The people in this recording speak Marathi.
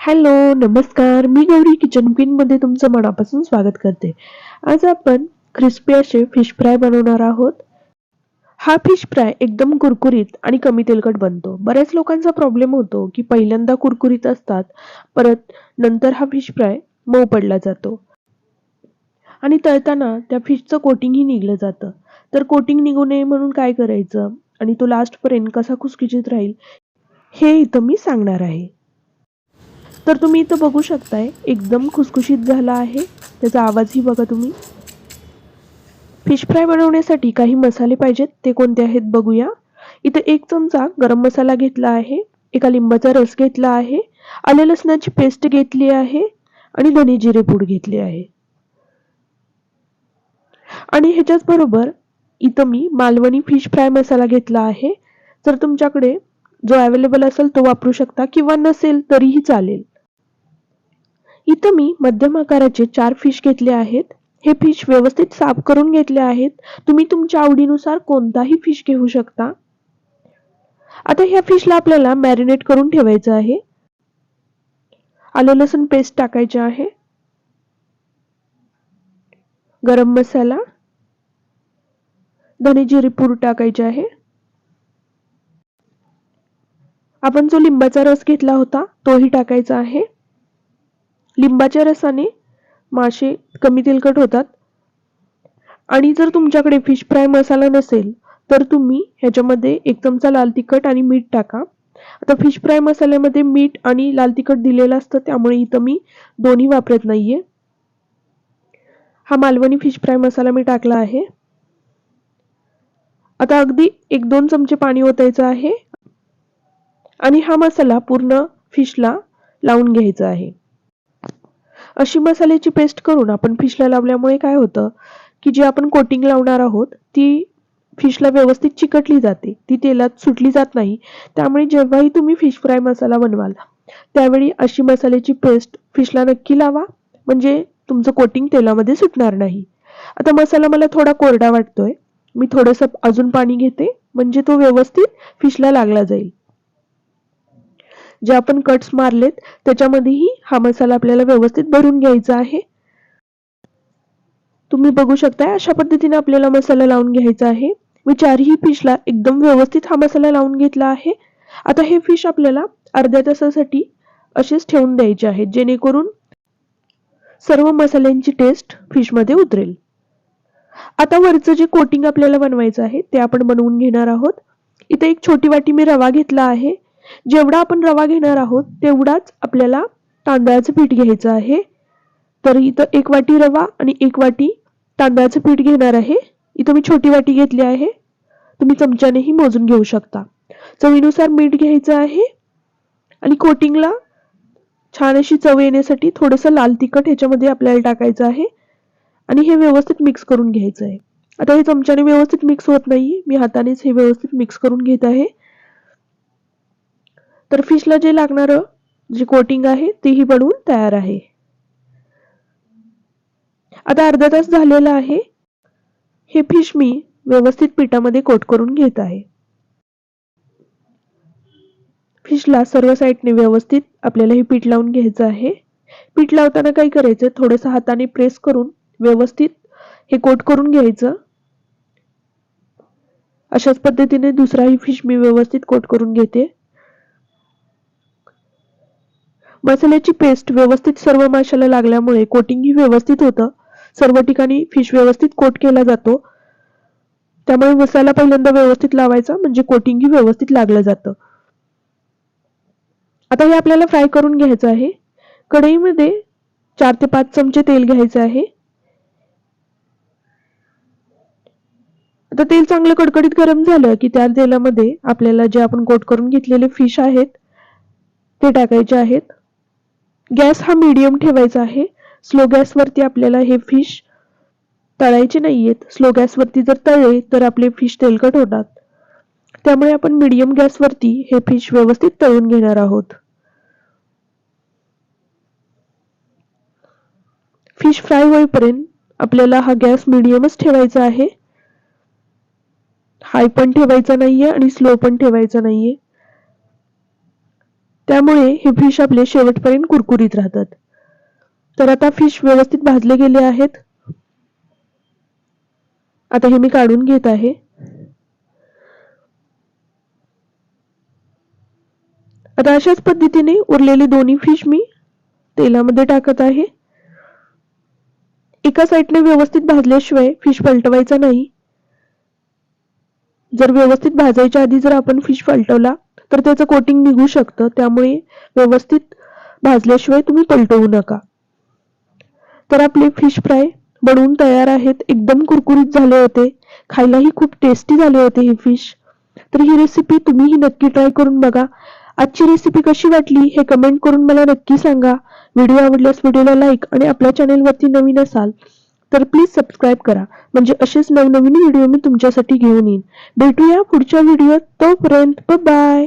हॅलो नमस्कार. मी गौरी किचन क्वीन मध्ये तुमचं मनापासून स्वागत करते. आज आपण क्रिस्पी असे फिश फ्राय बनवणार आहोत. हा फिश फ्राय एकदम कुरकुरीत आणि कमी तेलकट बनतो. बऱ्याच लोकांचा प्रॉब्लेम होतो की पहिल्यांदा कुरकुरीत असतात परत नंतर हा फिश फ्राय मऊ पडला जातो. आणि तळताना त्या फिशचं कोटिंगही निघलं जातं. तर कोटिंग निघू नये म्हणून काय करायचं? आणि तो लास्टपर्यंत कसा खुसखुशीत राहील? हे इथं मी सांगणार आहे. तर तुम्ही इथं बघू शकताय एकदम खुसखुशीत झाला आहे. त्याचा आवाजही बघा तुम्ही. फिश फ्राय बनवण्यासाठी काही मसाले पाहिजेत ते कोणते आहेत बघूया. इथं एक चमचा गरम मसाला घेतला आहे एका लिंबाचा रस घेतला आहे आले लसणाची पेस्ट घेतली आहे आणि धने जिरे पूड घेतली आहे. आणि ह्याच्याच बरोबर इथं मी मालवणी फिश फ्राय मसाला घेतला आहे. जर तुमच्याकडे जो अवेलेबल असेल तो वापरू शकता किंवा नसेल तरीही चालेल. इथं मी मध्यम आकाराचे चार फिश घेतले आहेत. हे फिश व्यवस्थित साफ करून घेतले आहेत. तुम्ही तुमच्या आवडीनुसार कोणताही फिश घेऊ शकता. आता ह्या फिशला आपल्याला मॅरिनेट करून ठेवायचं आहे. आलं लसूण पेस्ट टाकायचे आहे. गरम मसाला. धने जिरीपूर पूड टाकायचे आहे. आपण जो लिंबाचा रस घेतला होता तोही टाकायचा आहे. लिंबाच्या रसाने मासे कमी तेलकट होतात. आणि जर तुमच्याकडे फिश फ्राय मसाला नसेल तर तुम्ही ह्याच्यामध्ये एक चमचा लाल तिखट आणि मीठ टाका. आता फिश फ्राय मसाल्यामध्ये मीठ आणि लाल तिखट दिलेलं असतं त्यामुळे इथं मी दोन्ही वापरत नाहीये. हा मालवणी फिश फ्राय मसाला मी टाकला आहे. आता अगदी एक दोन चमचे पाणी ओतायचं आहे. आणि हा मसाला पूर्ण फिशला लावून घ्यायचा आहे. अशी मसाल्याची पेस्ट करून आपण फिशला लावल्यामुळे काय होतं की जी आपण कोटिंग लावणार आहोत ती फिशला व्यवस्थित चिकटली जाते. ती तेलात सुटली जात नाही. त्यामुळे जेव्हाही तुम्ही फिश फ्राय मसाला बनवाल त्यावेळी अशी मसाल्याची पेस्ट फिशला नक्की लावा. म्हणजे तुमचं कोटिंग तेलामध्ये सुटणार नाही. आता मसाला मला थोडा कोरडा वाटतोय. मी थोडंसं अजून पाणी घेते. म्हणजे तो व्यवस्थित फिशला लागला जाईल. जे आपण कट्स मारलेत त्याच्यामध्येही हा मसाला आपल्याला व्यवस्थित भरून घ्यायचा आहे. तुम्ही बघू शकता अशा पद्धतीने आपल्याला मसाला लावून घ्यायचा आहे. मी चारही फिशला एकदम व्यवस्थित हा मसाला लावून घेतला आहे. आता हे फिश आपल्याला अर्ध्या तासासाठी असेच ठेवून द्यायचे आहेत जेणेकरून सर्व मसाल्यांची टेस्ट फिशमध्ये उतरेल. आता वरचं जे कोटिंग आपल्याला बनवायचं आहे ते आपण बनवून घेणार आहोत. इथे एक छोटी वाटी मी रवा घेतला आहे. जेवढा आपण रवा घेणार आहोत तेवढाच आपल्याला तांदळाचं पीठ घ्यायचं आहे. तर इथं एक वाटी रवा आणि एक वाटी तांदळाचं पीठ घेणार आहे. इथं मी छोटी वाटी घेतली आहे. तुम्ही चमच्यानेही मोजून घेऊ शकता. चवीनुसार मीठ घ्यायचं आहे. आणि कोटिंगला छान अशी चव येण्यासाठी थोडंसं लाल तिखट ह्याच्यामध्ये आपल्याला टाकायचं आहे. आणि हे व्यवस्थित मिक्स करून घ्यायचं आहे. आता हे चमच्याने व्यवस्थित मिक्स होत नाही मी हातानेच हे व्यवस्थित मिक्स करून घेत आहे. तर फिशला जे लागणारं जे कोटिंग आहे तीही बनवून तयार आहे. आता अर्धा तास झालेला आहे. हे फिश मी व्यवस्थित पिठामध्ये कोट करून घेत आहे. फिशला सर्व साईडने व्यवस्थित आपल्याला हे पीठ लावून घ्यायचं आहे. पीठ लावताना काय करायचं थोडंसं हाताने प्रेस करून व्यवस्थित हे कोट करून घ्यायचं. अशाच पद्धतीने दुसराही फिश मी व्यवस्थित कोट करून घेते. मसाल्याची पेस्ट व्यवस्थित सर्व माशाला लागल्यामुळे कोटिंगही व्यवस्थित होतं. सर्व ठिकाणी फिश व्यवस्थित कोट केला जातो. त्यामुळे मसाला पहिल्यांदा व्यवस्थित लावायचा म्हणजे कोटिंगही व्यवस्थित लागलं जातं. आता हे आपल्याला फ्राय करून घ्यायचं आहे. कढईमध्ये चार ते पाच चमचे तेल घ्यायचं आहे. आता तेल चांगलं कडकडीत गरम झालं की त्या तेलामध्ये आपल्याला जे आपण कोट करून घेतलेले फिश आहेत ते टाकायचे आहेत. गॅस हा मीडियम ठेवायचा आहे. स्लो गॅसवरती आपल्याला हे फिश तळायचे नाहीयेत. स्लो गॅसवरती जर तळले तर आपले फिश तेलकट होतात. त्यामुळे आपण मीडियम गॅसवरती हे फिश व्यवस्थित तळून घेणार आहोत. फिश फ्राय होईपर्यंत आपल्याला हा गॅस मीडियमच ठेवायचा आहे. हाय पण ठेवायचा नाहीये आणि स्लो पण ठेवायचा नाहीये. त्यामुळे हे फिश आपले शेवटपर्यंत कुरकुरीत राहतात. तर आता फिश व्यवस्थित भाजले गेले आहेत. आता हे मी काढून घेत आहे. आता अशाच पद्धतीने उरलेली दोन्ही फिश मी तेलामध्ये टाकत आहे. एका साईडने व्यवस्थित भाजल्याशिवाय फिश पलटवायचा नाही. जर व्यवस्थित भाजायच्या आधी जर आपण फिश पलटवला तर त्याचं कोटिंग निघू शकतं. त्यामुळे व्यवस्थित भाजल्याशिवाय तुम्ही पलटवू नका. तर आपले फिश फ्राय बनवून तयार आहेत. एकदम कुरकुरीत झाले होते. खायलाही खूप टेस्टी झाले होते ही फिश तर ही रेसिपी तुम्हीही नक्की ट्राय करून बघा. आजची रेसिपी कशी वाटली हे कमेंट करून मला नक्की सांगा. व्हिडिओ आवडल्यास व्हिडिओला लाईक आणि आपल्या चॅनेलवरती नवीन असाल तर प्लीज सबस्क्राईब करा. म्हणजे असेच नवनवीन व्हिडिओ मी तुमच्यासाठी घेऊन येईन. भेटूया पुढच्या व्हिडिओत तोपर्यंत बाय